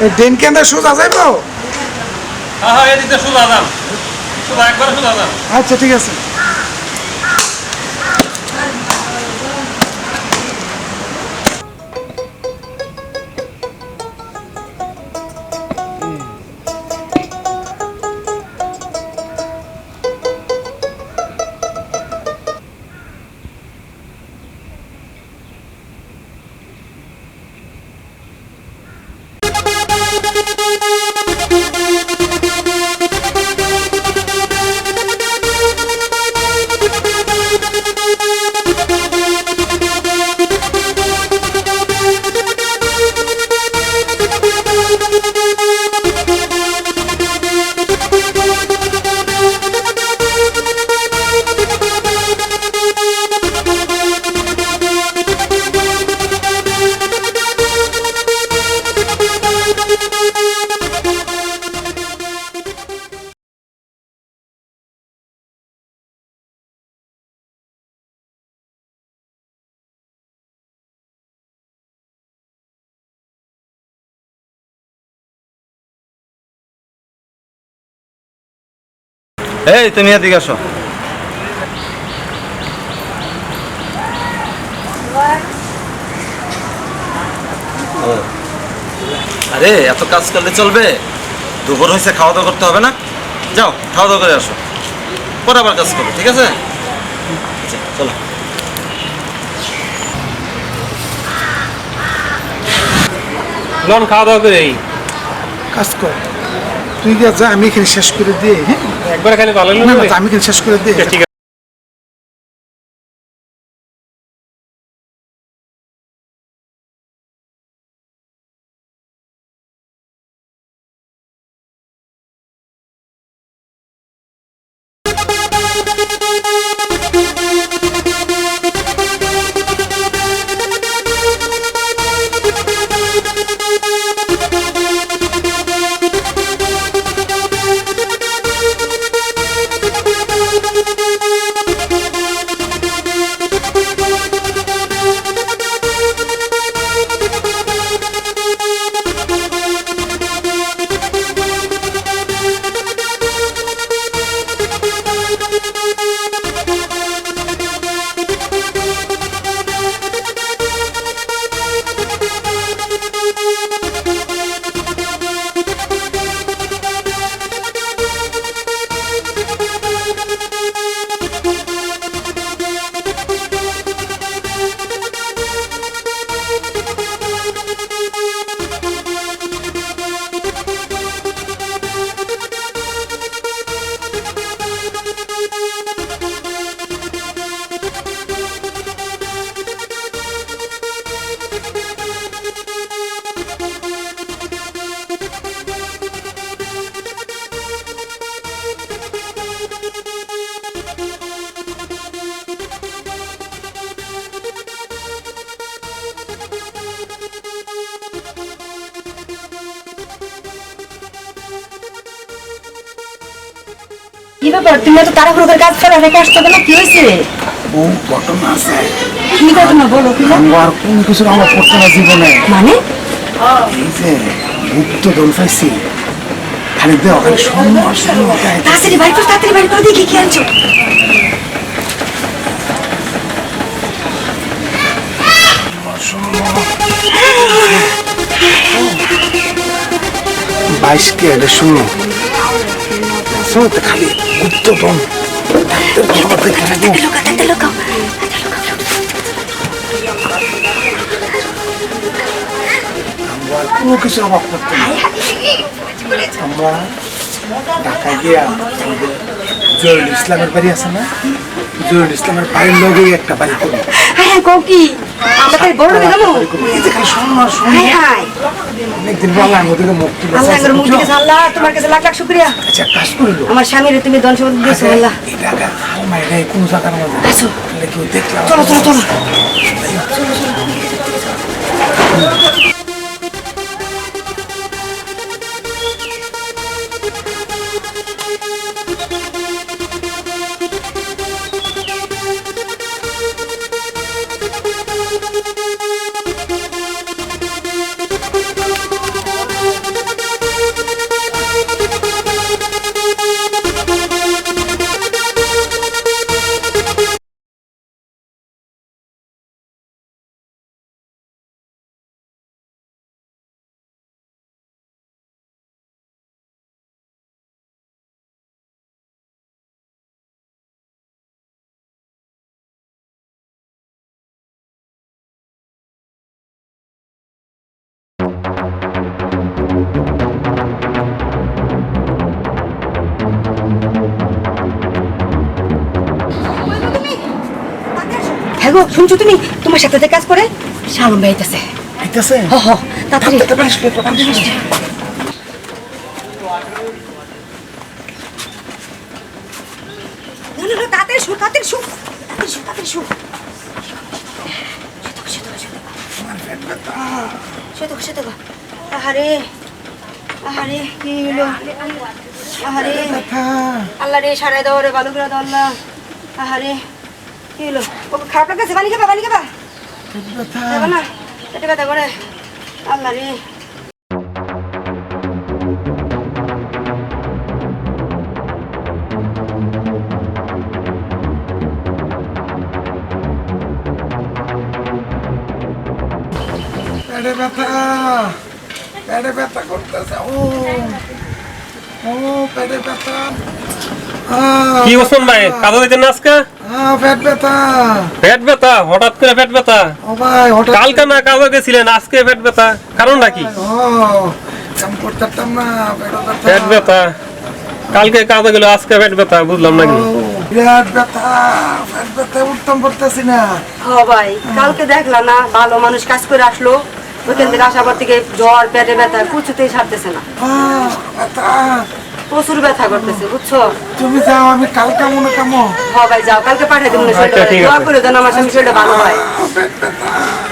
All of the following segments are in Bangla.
এই ডেন কেন্দ্রে সোজা যাইব? হ্যাঁ হ্যাঁ এদিকে শুধু আদাম শুধু একবার শুধু আদাম আচ্ছা ঠিক আছে। এই, তুমি এদিকে আসো। আরে, এত কাজ করলে চলবে? দুপুর হয়েছে খাওয়া দাওয়া করতে হবে না? যাও খাওয়া দাওয়া করে আসো। পরে আবার কাজ করো ঠিক আছে? আচ্ছা চলো। লন খাওয়া দাওয়া করে। এই কাজ কর। তুই যা আমি এখানে শেষ করে দিয়ে হ্যাঁ? একবার খালি ভালো না না আমি এখানে শেষ করে দিয়ে তুমি এত তাড়াহুড়ো করে কাজ ফেলা রেখে আসতে না কি হয়েছে? ও ঘটনা আছে। কি ঘটনা বলো কি? আমার কোনো কিছু আমার পড়তে না জীবনে। মানে? এই যে গুপ্ত দল পাইছি। খালি দেওয়া খালি সম্মান সম্মান তাড়াতাড়ি বাড়ি করো তাড়াতাড়ি বাড়ি করে দেখি কি আনছো। বাইশ কে এটা শুনো। শোনো তো খালি গুপ্ত দল দেখে রাখব লোকা তাতে লোকাও আমার কোনো কিছু অভাব করতে আমরা ঢাকায় গিয়া আমাদের ইসলামের বাড়ি আছে না? জহিরুল ইসলামের বাড়ির লগেই একটা বাড়ি করব। হ্যাঁ হ্যাঁ কও কি? আমরা তাই বড় হয়ে যাব? অনেকদিন পর আল্লাহর মধ্যে মুখ আল্লাহ তোমার কাছে লাখ লাখ শুক্রিয়া। আচ্ছা কাজ করিল আমার স্বামীর তুমি দন সম্পদ দিয়েছ আল্লাহ। এই ঢাকার আলমারি কোন জায়গার মধ্যে আসো। কেউ দেখলাম? চলো। চলো চলো। Thank you. শুনছো তুমি? তোমার সাথে যে কাজ করে শালম ভাই আইতাছে। আইতাছে? হ হ তাড়াতাড়ি। তাড়াতাড়ি আসলে, তাড়াতাড়ি আসলে। না না না তাড়াতাড়ি শু তাড়াতাড়ি শু। তাড়াতাড়ি শু তাড়াতাড়ি শু। শুতে শুতে আহারে আহারে কি হলো আহারে। হ্যাঁ, আল্লাহ রে সারাই দাও রে ভালো করে দাও আল্লাহ। আহারে কি হলো খারাপ লাগতেছে? পানি খাবা পানি খাবা। দেবো না? পেটে ব্যথা করে। আল্লাহ পেটে ব্যথা। পেটে ব্যথা করতেছে। ও। ও পেটে ব্যথা। কি ওসমান ভাই? কাজে দিতেন না আজকে? পেট ব্যথা। পেট ব্যথা হঠাৎ করে পেট ব্যথা? ও ভাই হঠাৎ কালকে না কাজে গেছিলেন আজকে পেট ব্যথা কারণটা কি? ও কাম করতাম না পেট ব্যথা। কালকে কাজে গেল আজকে পেট ব্যথা বুঝলাম না কি বিরাট ব্যথা পেট ব্যথা উঠতাম পড়তেছি না। ভাই কালকে দেখলা না ভালো মানুষ কাজ করে আসলো ওইখান থেকে আসার পর থেকে জ্বর পেটে ব্যথা কিছুতেই সারতেছে না। ব্যথা। প্রচুর ব্যথা করতেছে বুঝছ? তুমি যাও আমি কাল কামো কামো। হ ভাই যাও কালকে পাঠিয়ে দেবো আচ্ছা, ঠিক দোয়া করে দেন আমার স্বামী শরীরটা ভালো হয়।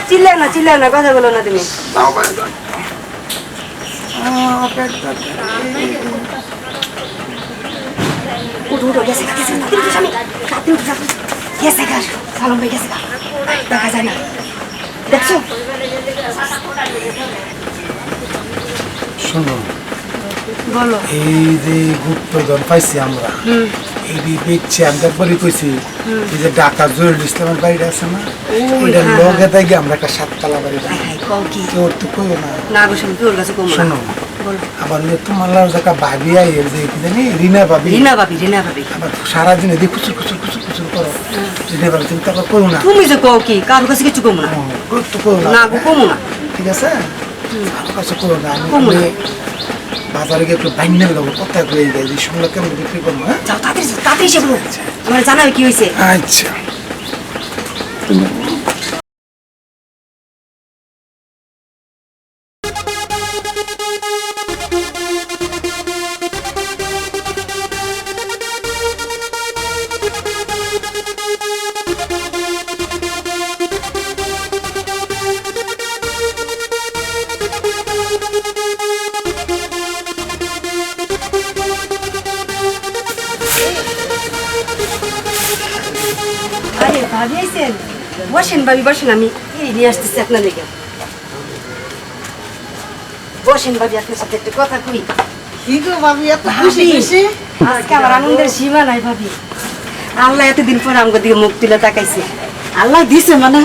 পেট না চিল্লে না কথা বলো না তুমি। যাও ভাই যাও। আহ, পেট ব্যথা উঠো উঠো গেছে গেছে গা, তাড়াতাড়ি উঠো স্বামী। তাড়াতাড়ি উঠো তাড়াতাড়ি। গেছে গা সালম ভাই গেছে গা দেখা যায় না। দেখছ? শোনো বলো। এই যে গুপ্তধন পাইছি আমরা এই বেচছি আমি একবারই কইছি এই যে ঢাকা জরুল ইসলামের বাড়িটা আছে না ওইটা হ্যাঁ, লগে দেখি আমরা একটা সাততলা বাড়ি কি? কেউ তো কইও না। না গো স্বামী তোর কাছে কম শোনো আবার তোমার লাউ জায়গা ভাবি আই যে কি জানি রিনা ভাবি। রিনা ভাবি রিনা ভাবি। আবার সারাদিন এদিকে খুচুর খুচুর খুচুর খুচুর করো। রিনা ভাবি তুমি তো করো না। তুমি যে কও কি কারোর কাছে কিছু কম না। গুরুত্ব করো না। না গো না। ঠিক আছে? কাছে করো না। আমি বাজারে গিয়ে একটু বাইনের দেবো কোথায় করে দেয় যে শুনলে কেমন বিক্রি করব হ্যাঁ? তাড়াতাড়ি তাড়াতাড়ি এসে। বলো আমার জানাবে কি হয়েছে আচ্ছা। বসেন ভাবি বসেন আমি নিয়ে আসতেছি আপনার লেগে বসেন ভাবি আপনার সাথে একটা কথা কই। কি গো ভাবি এত খুশি খুশি? আজকে আমার আনন্দের সীমা নাই ভাবি। আল্লাহ এতদিন পরে আমাকে দিকে মুখ তুলে তাকাইছে। আল্লাহ দিছে মানে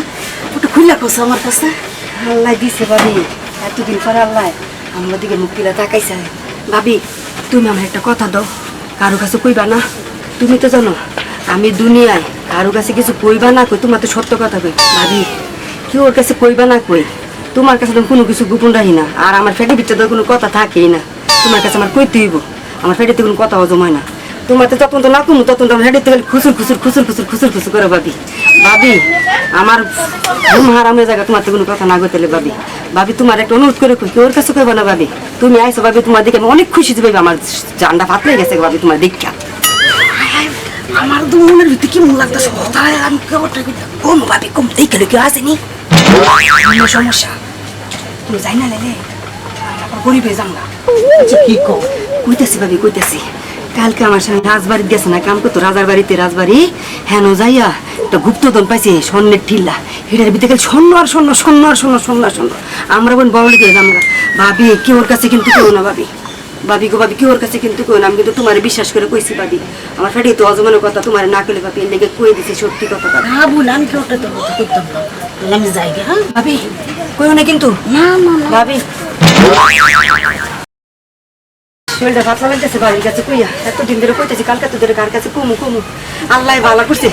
একটু খুলে কোসো আমার কাছে। আল্লাহ দিছে ভাবি এতদিন পরে আল্লাহ আমার দিকে মুখ তুলে তাকাইছে। ভাবি তুমি আমার একটা কথা দাও। কারও কাছে কইবা না। তুমি তো জানো আমি দুনিয়ায় কারও কাছে কিছু কইবা না কই, তোমার তো সত্য কথা কই, ভাবি। কি ওর কাছে কইবা না কই, তোমার কাছে তো কোনো কিছু গোপন রাখি না, আর আমার ভিতরে তো কোনো কথা থাকেই না। তোমার কাছে আমার কইতে হইব, আমার ফেটেতে কোনো কথা হজম হয় না। তোমার তো যখন তো না কমু তখন তো আমার ফেটেতে গেলে খুচুর খুচুর খুচুর খুচুর খুচুর খুচুর করে ভাবি। ভাবি, আমার ঘুম হারামের জায়গা তোমার তো কোনো কথা না কইতেলে ভাবি। ভাবি, তোমার একটা অনুরোধ করে কই ওর কাছে কইবা না ভাবি। তুমি আইসো ভাবি, তোমার দিকে আমি অনেক খুশি ভাবি, আমার জানটা ফাটলে গেছে ভাবি, তোমার দেখা আমার তো মনের ভিতরে কি মন লাগতেছে? তাই আমি কেবলটা কম ভাবি কম। দেখে কেউ আসেনি আমার সমস্যা? তুমি যাই না লেলে গরিবে যাম না আচ্ছা কি কও? কইতেছি ভাবি কইতেছি। কালকে আমার সঙ্গে রাজবাড়ি গেছে না, কাম করতো রাজার বাড়িতে, রাজবাড়ি। হেন যাইয়া একটা গুপ্তধন পাইছে, স্বর্ণের ঠিল্লা। হিটার ভিতরে গেলে স্বর্ণ আর স্বর্ণ স্বর্ণ আর স্বর্ণ স্বর্ণ আর স্বর্ণ। আমরা বোন বড় লিখে আমরা ভাবি কি ওর কাছে কিন্তু কেউ না ভাবি ভাবি গো ভাবি কি ওর কাছে কিন্তু কেউ না আমি কিন্তু তোমার বিশ্বাস করে কইছি ভাবি আমার ফেটে তো অজমানের কথা তোমার না কইলে ভাবি এর লেগে কই দিছি সত্যি কথা ভাবি। না বলে আমি তো কথা করতাম না। আমি যাই গে, হ্যাঁ? ভাবি কইও না কিন্তু। না না ভাবি শরীরটা পাতলা লাগতেছে বাড়ির কাছে কইয়া। এতদিন ধরে কইতেছি কালকে তো ধরে কার কাছে কমু কমু। আল্লাহ ভালো করছে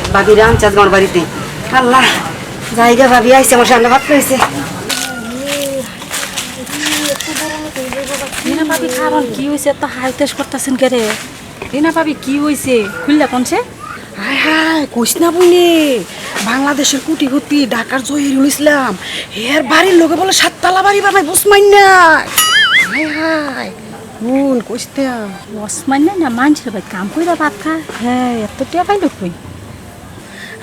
আনছে আজ আমার বাড়িতে আল্লাহ জায়গা ভাবি আইছে আমার সামনে ভাত করেছে রিনা ভাবি কারণ কি হয়েছে এত হাইতেস করতেছেন কে রে রিনা ভাবি কি হয়েছে খুললা কোনছে? হায় হায় কইস না বলে বাংলাদেশের কুটিপতি ঢাকার জহিরুল ইসলাম। এর বাড়ির লোকে বলে সাততলা বাড়ি বানাই বুঝমাই না। হাই হুন কইস্তা ওসমান না। না মানুষের ভাই কাম কইরা ভাত খা। হ্যাঁ এত টিয়া পাইলো কই?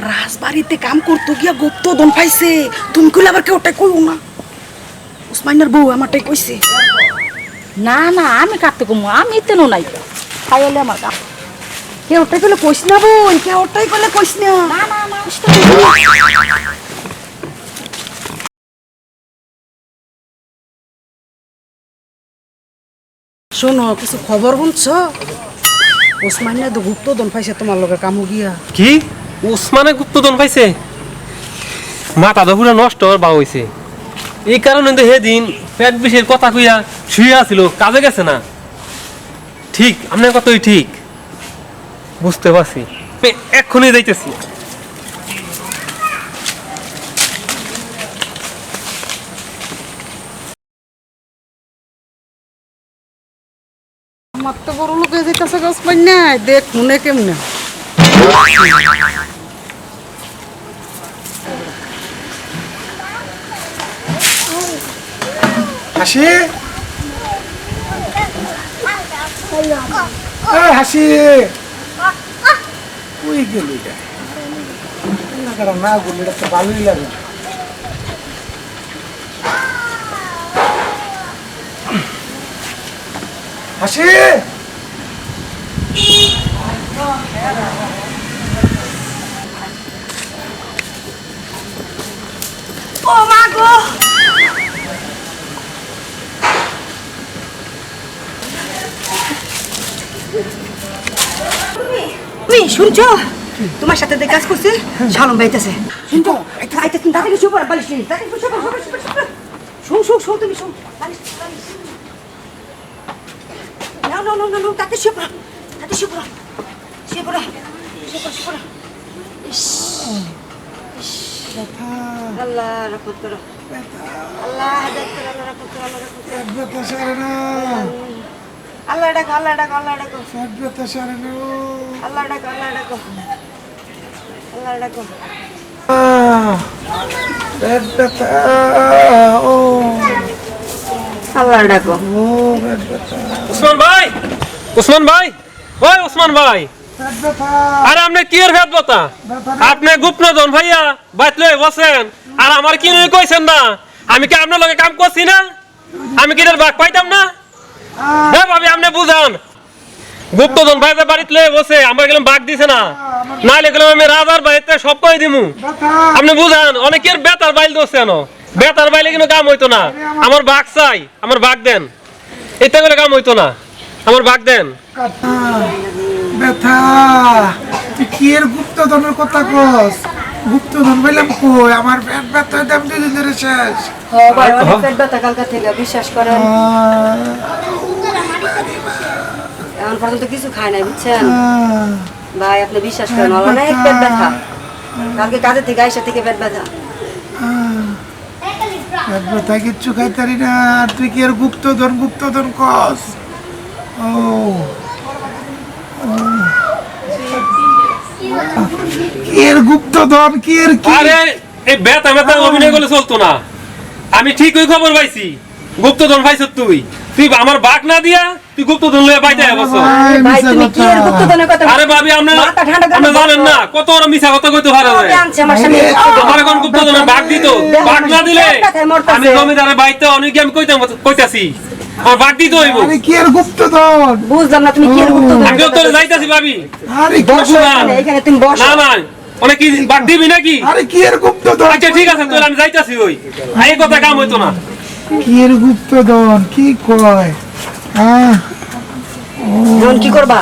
রাজবাড়িতে কাম করতো গিয়া গুপ্ত দন পাইছে। তুমি কইলে আবার কেউটাই কইও না। উসমাইনার বউ আমারটাই কইছে। না না আমি কাটতে কমু আমি তেনো নাই। খাইলে আমার কাম কেউটাই কইলে কইস না বোন কেউটাই কইলে কইস না। না না না শোনো কিছু খবর শুনছ ওসমাইনা তো গুপ্ত দন পাইছে তোমার লগে কামু গিয়া কি? উসমানে গুপ্তধন পাইছে? মাথা তো পুরো নষ্ট হওয়ার বা হয়েছে এই কারণে তো সেদিন পেট বিষের কথা কইয়া শুয়ে আছিল কাজে গেছে না? ঠিক, আপনার কথাই ঠিক। বুঝতে পারছি। এক্ষুনি যাইতেছি। আমার তো বড় লোক হয়ে যেতেছে ওসমাইনা দেখ শুনে কেমনে? হাসি? হাসি। ওই গেল না বললে এটা তো ভালোই লাগে। হাসি? ও মা গো! তুমি শুনছো? তোমার সাথে যে কাজ করছে শালম বাইতেছে। শুনছো? আইতে তুমি তাড়াতাড়ি শুয়ে বালিশ তাড়াতাড়ি শুন শুন তুমি শুন। বালিশ বালিশ। তাতে তাতে শুয়ে পড়ো ইস আল্লাহ রহমত করো। আল্লাহ হেদায়েত করো আল্লাহ রহমত করো আল্লাহ রহমত করো। ব্যথা সারে না। আল্লাহ ডাকো আল্লাহ ডাকো আল্লাহ ডাকো ব্যথা সারে না। আল্লাহ ডাকো আল্লাহ ডাকো আল্লাহ ডাকো আহ, ও। আল্লাহ ডাকো ও পেট ভাই উসমান ভাই ওই উসমান ভাই। আরে আপনি কি এর ভেদ বতা আপনি গুপ্তধন ভাইয়া বাইত লয়ে বসেন। আর আমার কি কইছেন না? আমি কি আপনার লগে কাম করছি না? আমি কি এর ভাগ পাইতাম না? হ্যাঁ ভাবি আপনি বুঝান। গুপ্তধন ভাই যে বাড়িতে লয়ে বসে আমার গেলাম ভাগ দিছে না। না গেলাম আমি রাজার বাড়িতে সব কই দিমু। আপনি বুঝান অনেকের বেতার বাইল দোষ কেন বেতার বাইলে কিন্তু কাম হইতো না। আমার বাঘ চাই আমার বাঘ দেন। এটা করে কাম হইতো না। আমার বাঘ দেন। ব্যথা। তুই কি এর গুপ্তধনের কথা কস? গুপ্তধন বললাম কই আমার পেট ব্যথা দাম দুই দিন ধরে শেষ। ও পেট ব্যথা কালকা থেকে বিশ্বাস করেন। এখন পর্যন্ত কিছু খায় নাই বুঝছেন? ভাই আপনি বিশ্বাস করেন অনেক পেট ব্যথা। কালকে কাজের থেকে আইসা থেকে পেট ব্যথা। পেট ব্যথা কিচ্ছু খাইতারি না। তুই কি এর গুপ্তধন গুপ্তধন কস? ও। ও। কি এর গুপ্তধন কি এর কি? আরে এই বেতা মেতা অভিনয় করলে চলতো না। আমি ঠিকই খবর পাইছি। গুপ্তধন পাইছ তুই। তুই আমার বাঘ না দিয়া তুই গুপ্তধন লয়ে পাইতে বসো ভাই, ভাই তুমি কি এর কথা। গুপ্তধনের কথা আরে ভাবি আপনি মাথা ঠান্ডা করে। আপনি জানেন না কত ওরা মিছা কথা কইতে পারে আমার স্বামী। আমার এখন গুপ্তধনের বাঘ দিত। বাঘ না দিলে আমি জমিদারের বাড়িতে অনেক আমি কইতাম কইতাছি। আমার বাঘ দিতে হইব। আরে কি এর গুপ্তধন? বুঝলাম না তুমি কি এর আমি গুপ্তধনের তোরে যাইতাছি ভাবি। আরে বসো এখানে, এখানে তুমি বসো। না না। অনেক কি বাঘ দিবি নাকি? আরে কি এর গুপ্তধন আচ্ছা ঠিক আছে তোর আমি যাইতাছি ওই। এই কথা কাম হইতো না। কি এর গুপ্তধন কি কয়? হ্যাঁ এখন কি করবা?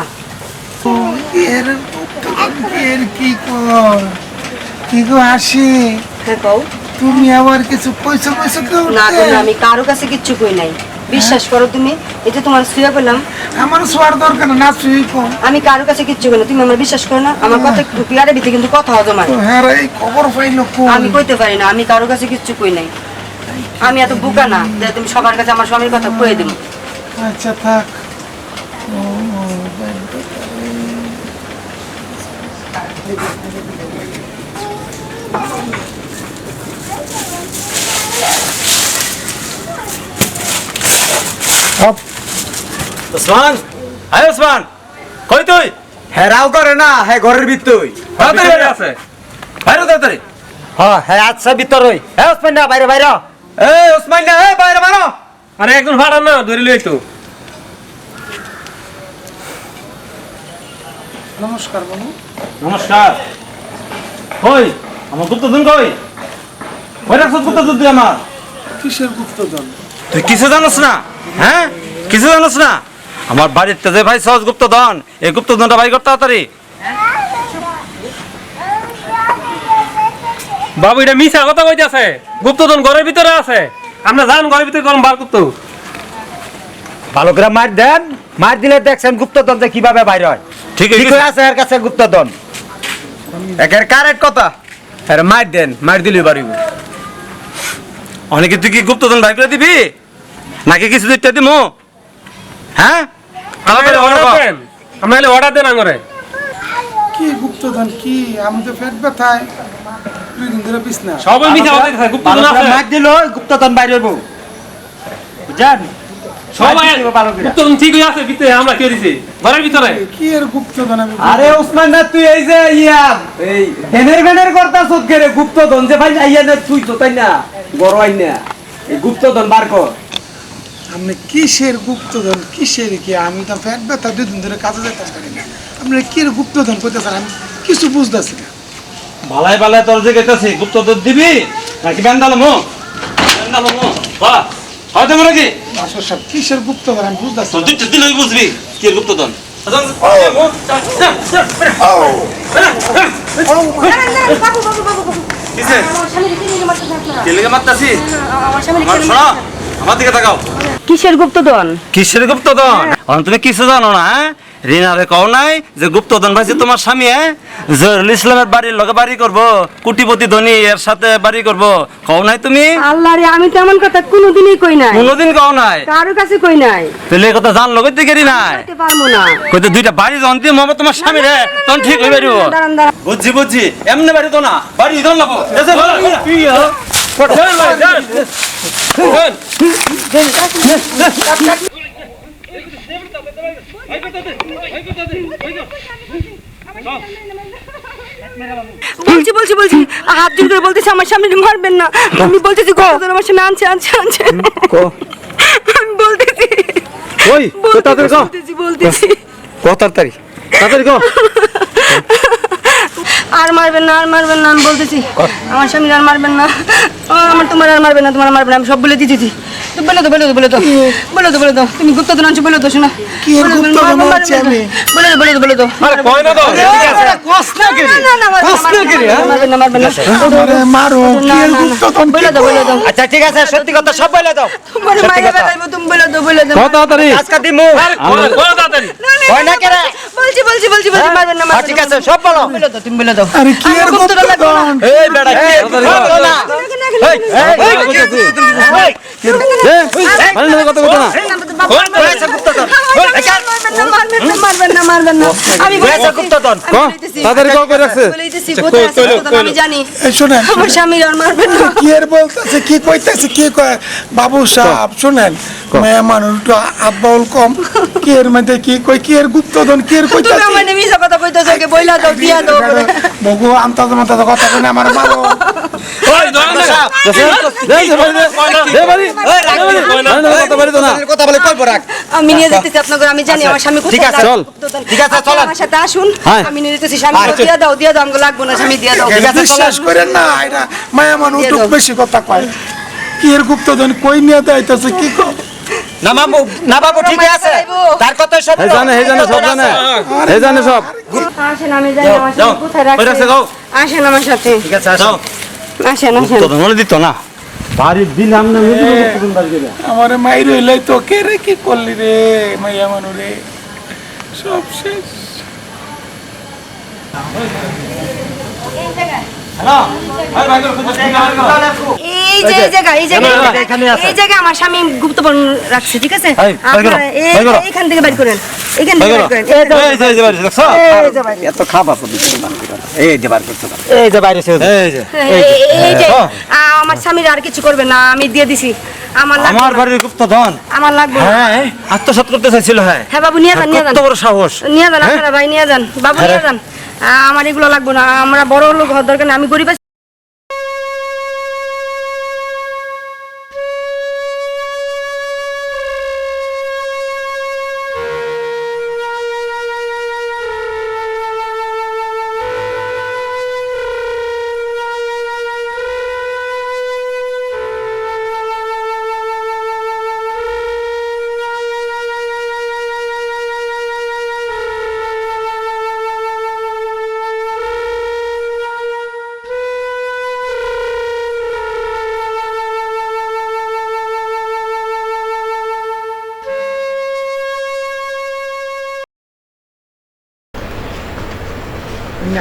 এর গুপ্তধন কি এর কি কয়? কি গো আসে? হ্যাঁ কও। তুমি আবার কিছু পয়সা পয়সা কেউ না গো, না, আমি কারও কাছে কিচ্ছু কই নাই। বিশ্বাস করো তুমি এই যে তোমার শুয়ে পেলাম আমার শোয়ার দরকার না, কম আমি কারও কাছে কিচ্ছু না তুমি আমার বিশ্বাস করো না আমার কথা ক্লিয়ারের ভিতরে কিন্তু কথা হতো তো হ্যাঁ রে, খবর পাইলো আমি কইতে পারি না আমি কারও কাছে কিচ্ছু কই নাই আমি এত বোকা না যে তুমি সবার কাছে আমার স্বামীর কথা কয়ে দেবো আচ্ছা থাক ও, ওসমান হাই ওসমান কই তুই? হেরাও করে না হ্যাঁ ঘরের ভিতর বাইরে আছে? বাইরে তাড়াতাড়ি। হ্যাঁ হ্যাঁ আচ্ছা ভিতর ওই হ্যাঁ ওসমান না বাইরে বাইরে। এই ওসমান না এই বাইরে বাইরে আরে একজন ভাড়া না ধরে লই তো নমস্কার বাবু নমস্কার। কই? আমার গুপ্তধন কই? কই রাখছ গুপ্তধন তুই আমার? কিসের গুপ্তধন তুই কিছু জানোস না? হ্যাঁ? কিছু জানোস না? আমার বাড়িতে যে ভাই সহজ গুপ্ত ধন এই গুপ্তধনটা বাই করতে তাড়াতাড়ি। বাবু এটা মিছা কথা কইতাছে। গুপ্তধন ঘরের ভিতরে আছে। আমরা জান ঘরের ভিতরে গরম বার গুপ্ত ভালো করে মার দেন। মার দিলে দেখছেন গুপ্তধন যে কীভাবে বাইরে হয়। ঠিক ঠিক আছে এর কাছে গুপ্ত গুপ্তধন একের কারেক্ট কথা। আরে মার দেন মার দিলে বাড়িব অনেকে তুই কি গুপ্তধন বাই করে দিবি? নাকি কিছু দিতে দিমু? হ্যাঁ? order কর। আমরা হলে অর্ডার দেন আঙরে কি গুপ্তধন কি? আমি তো পেট ব্যথায়। দুই দিন ধরে বিছনা সবাই মিছা কথা কইতাছে গুপ্তধন আছে। মার দিল গুপ্তধন বাইরে হইব। বুঝছেন? সবাই। গুপ্তধন ঠিক হয়ে আছে ভিতরে আমরা কে দিছি? ঘরের ভিতরে। কি এর গুপ্তধন আমি আরে ওসমান না। তুই এই যে ইয়া এই হেনের বেনের করতা সুদ করে গুপ্তধন যে ভাই আইয়া না তুই তো তাই না? বড় আই না এই গুপ্তধন বার কর। আপনি কিসের গুপ্তধন? কিসের কি? আমি তো পেট ব্যথা দুই দিন ধরে কাজে যেতে পারি না। আপনি কি গুপ্তধন করতেছেন আমি কিছু বুঝতেছি না। ভালাই ভালাই তোর যে গেতেছি। গুপ্তধন দিবি? নাকি বেন্দালমু বেন্দালমু বাহ হয়তো মনে কি আসর সাহেব কিসের গুপ্তধন? আমি বুঝতেছি দুটো দিলেই বুঝবি। কি গুপ্তধন? কিসে? গুপ্ত দন মারতাছি? শোনো আমার দিকে তাকাও। কিসের গুপ্ত দন গুপ্তধন? তুমি কিছু জানো না হ্যাঁ? রিনারে কও নাই যে গুপ্তধন ভাইছে তোমার স্বামী হ্যাঁ? জহুরুল ইসলামের বাড়ির লগে বাড়ি করব কুটিপতি ধনী এর সাথে বাড়ি করব। কও নাই তুমি? আল্লাহ রে আমি তেমন কথা কোনোদিনই কই নাই। কোনোদিন কও নাই? কারও কাছে কই নাই। তাহলে এই কথা জান লগে দিকে নাই? কইতে পারব না। কইতে দুইটা বাড়ি যখন দিম হবে তোমার স্বামী রে তখন ঠিক হয়ে দাঁড়ান দাঁড়ান বুঝছি বুঝছি। এমনি বাড়ি তো না বাড়ি ধন লাগবো এসে ভাই, দেন। দেন। বলছি বলছি বলছি। হাত জোর করে বলতেছি আমার সামনে মারবেন না। আমি বলতেছি গুপ্তধন আমার সামনে আনছে আনছে আনছে। আমি বলতেছি। ওই বলতেছি বলতেছি বলতেছি। কত তাড়াতাড়ি। তাড়াতাড়ি কো। আর মারবেন না আর মারবেন না আমি বলতেছি। আমার স্বামী আর মারবেন না। আমার তোমার আর মারবেন না তোমার মারবেন না আমি সব বলে দিতেছি। তো বলে তুমি বলে তো শোনা কি। আমি? বলে বলে বলে আরে না কস না না, না, না, না, না। মারো কি বলে দাও, বলে দাও। আচ্ছা ঠিক আছে সত্যি কথা সব বলে দাও তোমার মাইরে কথা। তুমি বলে দাও, বলে দাও। তাড়াতাড়ি আজকে দিমু আরে কয়- কয় তাড়াতাড়ি না, না, কয় না কে রে? বলছি বলছি বলছি বলছি হ্যাঁ? না হ্যাঁ, ঠিক আছে, সব বলো। বলে দাও তুমি বলে দাও আরে কি এর আমার গুপ্তধন লাগবে না। গুপ্তধন এই বেড়া কি না এই এই মারবেন না মারবেন না আমি কয়েছে গুপ্তধন তাড়াতাড়ি কল করে রাখছে আমি জানি এই শোনেন আমার স্বামী আর মারবেন না কি এর বলতেছে কি কইতেছে কি কয় বাবু সাহেব শুনেন মেয়ে মানুষ একটু আব্বাউল কম কি এর মধ্যে কি কই কি এর গুপ্তধন কি এর তুমি আমার কথা কইতেছো কে বইলা দাও দিয়া দাও বগু কথা আমার মারো ওই ধরেন না। কথা বলে কই পরাক আমি নিয়ে যেতেছি আপনাকে আমি জানি আমার স্বামী ঠিক আছে, চল। ঠিক আছে, চলেন। আমার সাথে আসুন হ্যাঁ। আমি নিয়ে যেতেছি স্বামী আচ্ছা। দিয়া দাও দিয়া দাও আমাকে লাগবো না স্বামী দিয়া দাও ঠিক আছে, বিশ্বাস করেন না এটা মায়া মানুষ বেশি কথা কয় কি এর গুপ্তধন কই নিয়ে দেয়তেছে কি কো না বাবু না বাবু ঠিক আছে তার কথা এই জানে, এই জানে, সব জানে। এই জানে সব আসেন আমি জানি আমার স্বামী কোথায় কই রাখছে, রাখছে যাও। আসেন আমার সাথে ঠিক আছে আসো যাও আসেন আসেন। গুপ্তধন বলে দিত না। বাড়ির দিন আমরা গুপ্তধন বাড়ি দিলে আমার মাই রইলে তো কে রে কি করলি রে মাইয়া মানু রে। সব শেষ। এই যে এই জায়গা এই জায়গা এই জায়গা, এখানে আছে। এই জায়গা আমার স্বামী গুপ্তপন রাখছে ঠিক আছে এই, বের করো, আপনারা এই- বের করো। এইখান থেকে বের করেন এখান থেকে বের করেন এই যে- এই যে, এই যে বাড়ি, দেখছ? এই যে বাইরে। এত খাবার এই যে বার করতে এই যে বাইরে এই যে এই- এই যে হ্যাঁ। আমার স্বামীর আর কিছু করবে না আমি দিয়ে দিছি আমার আমার না। বাড়ির গুপ্তধন আমার লাগবে। হ্যাঁ আত্মসাৎ করতে চাইছিল হ্যাঁ হ্যাঁ বাবু নিয়ে যান নিয়ে যান কত বড় সাহস নিয়ে যান হ্যাঁ? আপনারা ভাই নিয়ে যান বাবু হ্যাঁ নিয়ে যান আমার এগুলো লাগবো না। আমরা বড় লোক হওয়ার দরকার আমি গরিব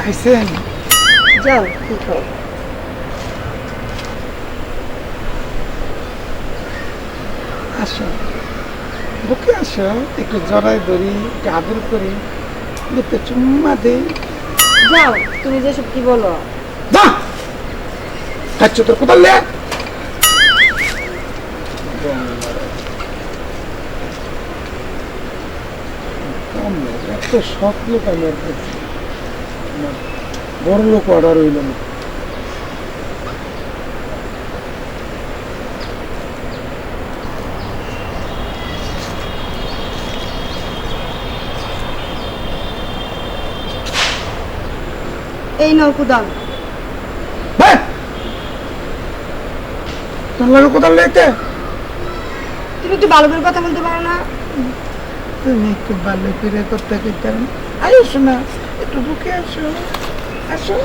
আছি। নাইছেন যাও কি খাও? আসো। বুকে আসো একটু জড়াই ধরি একটু আদর করি। দুটো চুম্মা দেই। যাও তুমি যেসব কি বলো। যা! খাচ্ছ তোর কোথাও লে! এত শখ লোক আমি বড় লোক অর্ডার হইল না। এই নাও কুদাল। তোর লাগে লেতে তুমি একটু ভালো করে কথা বলতে পারো না। তুমি একটু ভালো করে করতে করতে আয়ো শোনা একটু বুকে আসো। আসো।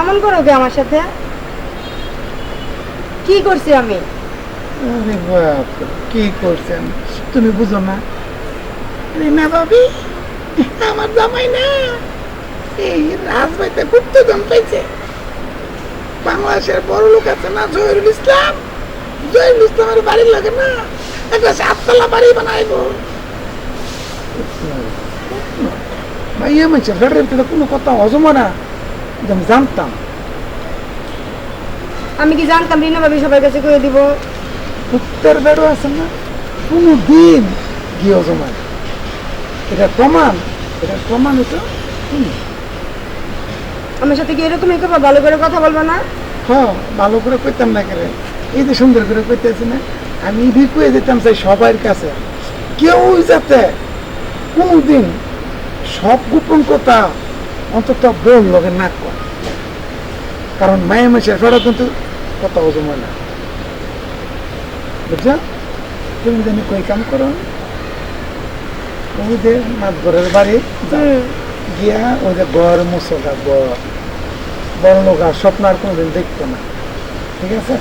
এমন করো কি আমার সাথে? কি করছি আমি? কি করছেন তুমি বুঝো না। রিনা ভাবি, আমার জামাই না। এই রাজবাড়িতে গুপ্তধন পাইছে। বাংলাদেশের বড় লোক আছে না, জহিরুল ইসলাম? জহিরুল ইসলামের বাড়ির লাগে না, একটা সাততলা বাড়ি বানাইব। ভাইয়া মানুষের গাড়ির ভিতরে কোনো কথা হজম না। আমি জানতাম। আমি কি জানতাম রিনা ভাবি সবার কাছে করে দিব। উত্তর বেড়ো আছে না? কোনো দিন গিয়ে জমায় এটা প্রমাণ এটা প্রমাণ এটা আমার সাথে কি এরকমই করব? ভালো করে কথা বলব না? হ্যাঁ ভালো করে কইতাম না কেন? এই যে সুন্দর করে কইতেছি না আমি ইভি কয়ে যেতাম চাই সবার কাছে। কেউ যাতে কোনোদিন সব গোপন কথা অন্তত বল লোকের না কর কারণ মায়ের মাসে ফেরা কিন্তু কথা হজম হয়। না বুঝছ? তুমি জানি কই কাম করো? ওই যে মাছ ঘরের বাড়ি। গিয়া ওই যে গড় মুসলটা গড় বড় লোক আর স্বপ্ন আর কোনোদিন দেখতো না। ঠিক আছে?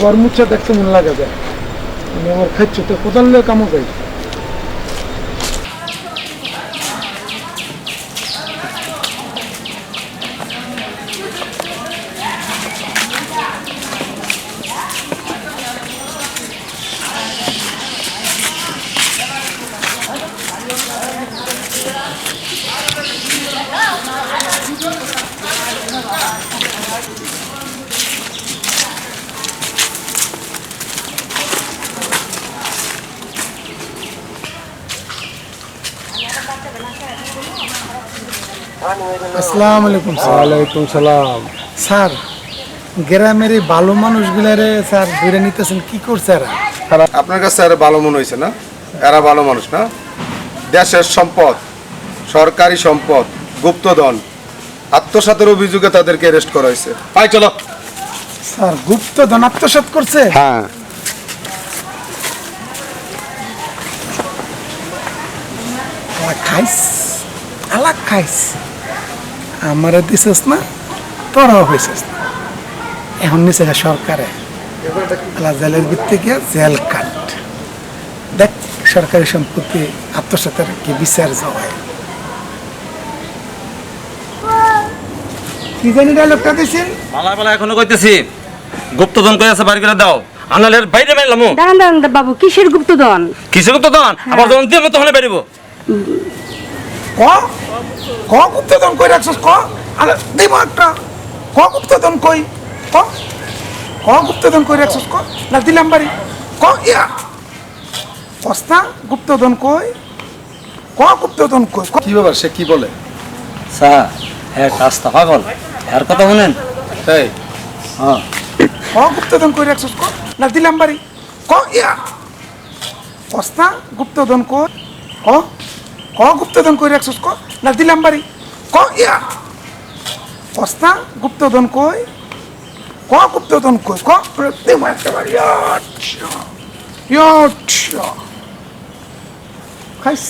গড় মুচ্ছা দেখতে মন লাগে যায়। আমি আমার খাচ্ছি তো কোথাও কামো যাই। আসসালামু আলাইকুম ওয়ালাইকুম সালাম। স্যার গ্রামের এই ভালো মানুষগুলারে স্যার ধরে নিতেছেন কি করছে এরা? আপনার কাছে ভালো মনে হয়েছে না? এরা ভালো মানুষ না? দেশের সম্পদ সরকারি সম্পদ গুপ্তধন আত্মসাতের অভিযোগে তাদেরকে অ্যারেস্ট করা হয়েছে পাই চলো। স্যার গুপ্ত ধন আত্মসাৎ করছে? হ্যাঁ। খাইস আলাক খাইস। আমারে দিছিস না তোরাও হয়েছিস না। এখন নিচে সরকারে। আলা জেলের ভিত্তি গিয়া জেল কাট। দেখ সরকারি সম্পত্তি আত্মসাতের কি বিচার জবাই কি জানি ডায়লগটা দিছেন পালা পালা এখনও কইতেছি গুপ্তধন কই আছে বাড়ি করে দাও। আনালের বাইরে মেলাম দাঁড়ান দাঁড়ান বাবু কিসের গুপ্তধন? কিসে গুপ্তধন? আবার যখন দিয়ে তখন বেরিব। ক? ক গুপ্তধন কই রাখছিস? ক? আরে দিব একটা। ক গুপ্তধন কই? ক? ক গুপ্তধন কই রাখছিস? ক? না দিলাম বাড়ি। ক ইয়া। কস্তা গুপ্তধন কই? ক গুপ্তধন কই? ক কি ব্যাপার সে কি বলে? স্যার হ্যাঁ রাস্তা পাগল। এর কথা শুনেন? তাই হ্যাঁ। ক গুপ্তধন কই রাখছিস? ক? না দিলাম বাড়ি। ক ইয়া। কস্তা গুপ্তধন কই? ক? ক গুপ্তধন কই রাখছিস ক? না দিলাম বাড়ি। ক ইয়া? কস্তা গুপ্তধন কই? ক গুপ্তধন কই? ক? খাইস।